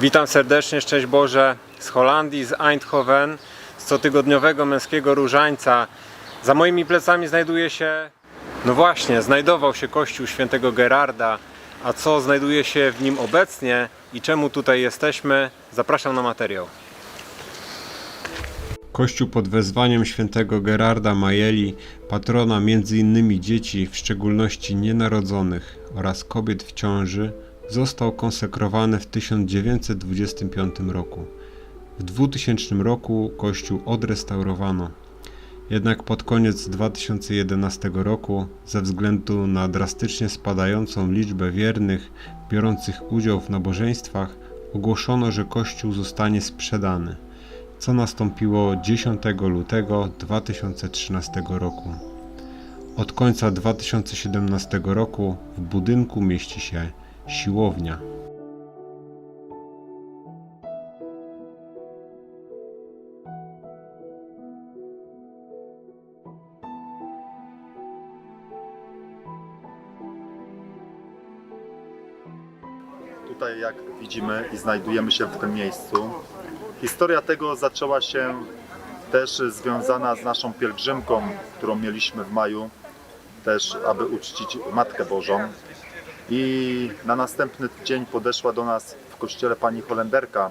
Witam serdecznie, szczęść Boże z Holandii, z Eindhoven, z cotygodniowego męskiego różańca. Za moimi plecami znajduje się, no właśnie, znajdował się kościół świętego Gerarda, a co znajduje się w nim obecnie i czemu tutaj jesteśmy, zapraszam na materiał. Kościół pod wezwaniem świętego Gerarda Majeli, patrona m.in. dzieci, w szczególności nienarodzonych oraz kobiet w ciąży, został konsekrowany w 1925 roku. W 2000 roku kościół odrestaurowano. Jednak pod koniec 2011 roku, ze względu na drastycznie spadającą liczbę wiernych biorących udział w nabożeństwach, ogłoszono, że kościół zostanie sprzedany co nastąpiło 10 lutego 2013 roku. Od końca 2017 roku w budynku mieści się siłownia. Tutaj, jak widzimy i znajdujemy się w tym miejscu, historia tego zaczęła się też związana z naszą pielgrzymką, którą mieliśmy w maju, też aby uczcić Matkę Bożą. I na następny dzień podeszła do nas w kościele pani Holenderka.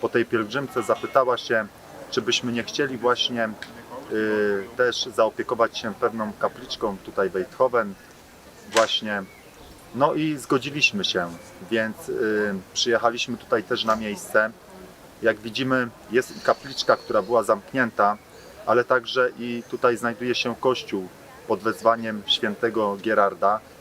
Po tej pielgrzymce zapytała się, czy byśmy nie chcieli właśnie y, też zaopiekować się pewną kapliczką tutaj w właśnie no i zgodziliśmy się, więc y, przyjechaliśmy tutaj też na miejsce. Jak widzimy, jest kapliczka, która była zamknięta, ale także i tutaj znajduje się kościół pod wezwaniem świętego Gerarda, y,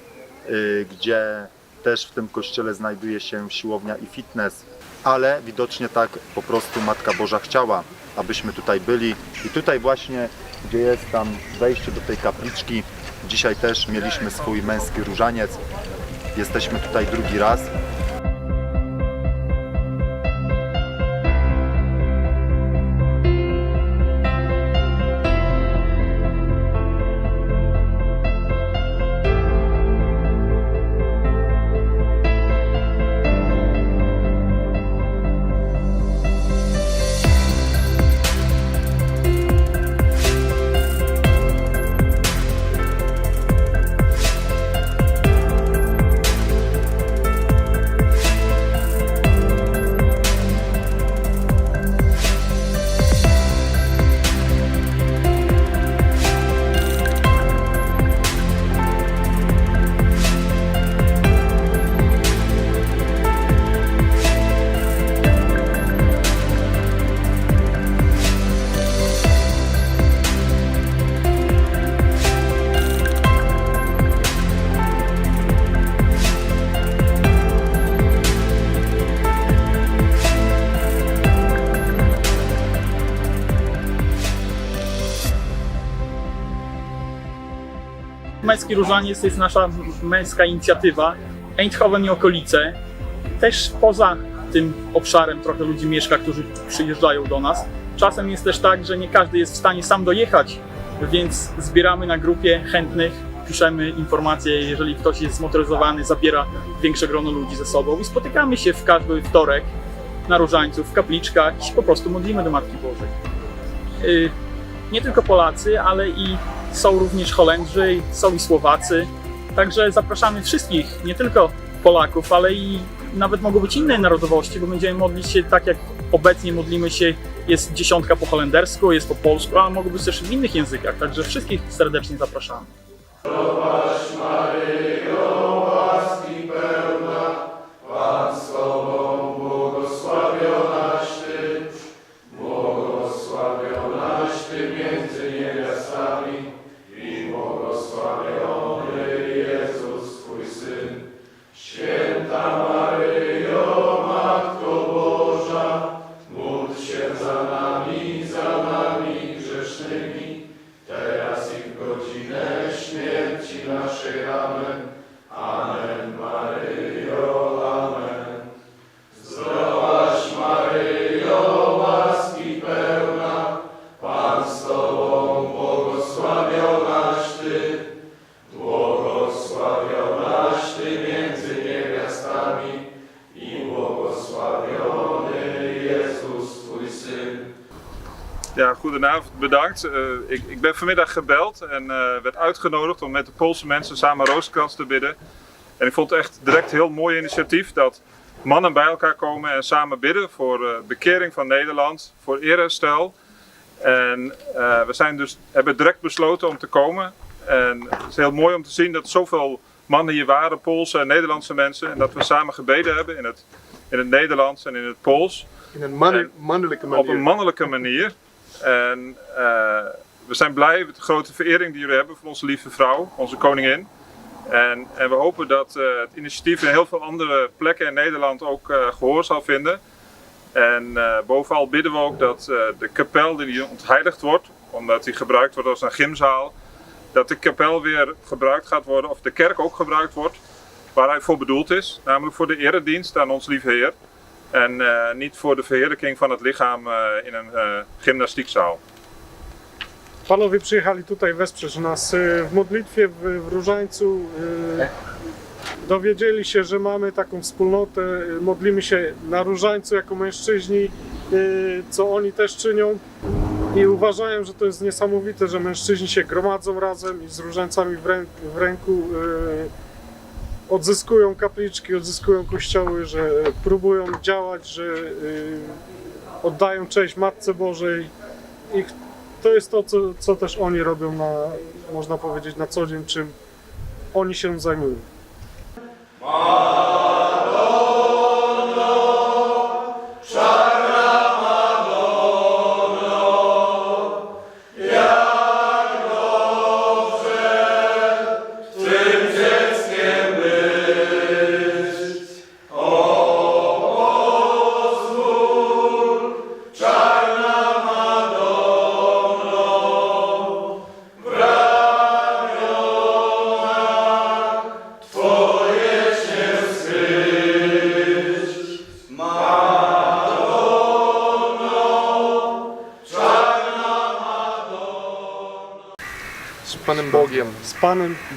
gdzie też w tym kościele znajduje się siłownia i fitness, ale widocznie tak po prostu Matka Boża chciała, abyśmy tutaj byli. I tutaj właśnie, gdzie jest tam wejście do tej kapliczki, dzisiaj też mieliśmy swój męski różaniec. Jesteśmy tutaj drugi raz. Męski Różaniec to jest nasza męska inicjatywa. Eindhoven i okolice. Też poza tym obszarem trochę ludzi mieszka, którzy przyjeżdżają do nas. Czasem jest też tak, że nie każdy jest w stanie sam dojechać, więc zbieramy na grupie chętnych, piszemy informacje, jeżeli ktoś jest zmotoryzowany, zabiera większe grono ludzi ze sobą i spotykamy się w każdy wtorek na Różańcu, w kapliczkach i po prostu modlimy do Matki Bożej. Y, nie tylko Polacy, ale i są również Holendrzy, są i Słowacy. Także zapraszamy wszystkich, nie tylko Polaków, ale i nawet mogą być inne narodowości, bo będziemy modlić się tak jak obecnie modlimy się. Jest dziesiątka po holendersku, jest po polsku, a mogą być też w innych językach. Także wszystkich serdecznie zapraszamy. Ja, goedenavond, bedankt. Eh, ik, ik ben vanmiddag gebeld en eh, werd uitgenodigd om met de Poolse mensen samen Rooskrans te bidden. En ik vond het echt direct een heel mooi initiatief dat mannen bij elkaar komen en samen bidden voor eh, bekering van Nederland, voor eerherstel. En we zijn dus, hebben direct besloten om te komen. En het is heel mooi om te zien dat zoveel mannen hier waren, Poolse en Nederlandse mensen. En dat we samen gebeden hebben in het, in het Nederlands en in het Pools In een manne- En mannelijke op manier. een mannelijke manier. En eh, we zijn blij met de grote verering die jullie hebben voor onze lieve vrouw, onze koningin. En, en we hopen dat eh, het initiatief in heel veel andere plekken in Nederland ook eh, gehoor zal vinden. En eh, bovenal bidden we ook dat de kapel die hier ontheiligd wordt, omdat die gebruikt wordt als een gymzaal, dat de kapel weer gebruikt gaat worden, of de kerk ook gebruikt wordt, waar hij voor bedoeld is. Namelijk voor de eredienst aan ons lieve Heer. En eh, niet voor de verheerlijking van het lichaam eh, in een eh, gymnastiekzaal. Panowie przyjechali tutaj wesprzeć nas e, w modlitwie w, w Różańcu. e, Dowiedzieli się, że mamy taką wspólnotę, e, modlimy się na Różańcu jako mężczyźni, co oni też czynią. I uważają, że to jest niesamowite, że mężczyźni się gromadzą razem i z różańcami w, rę, w ręku odzyskują kapliczki, odzyskują kościoły, że próbują działać, że e, oddają cześć Matce Bożej. I to jest to, co, co też oni robią na, można powiedzieć, na co dzień, czym oni się zajmują.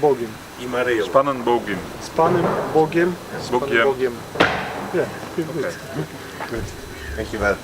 Bogiem. Z Panem Bogiem. Z Panem Bogiem. Z Panem Bogiem. Bogiem. Nie, nie, nie. Dankjewel.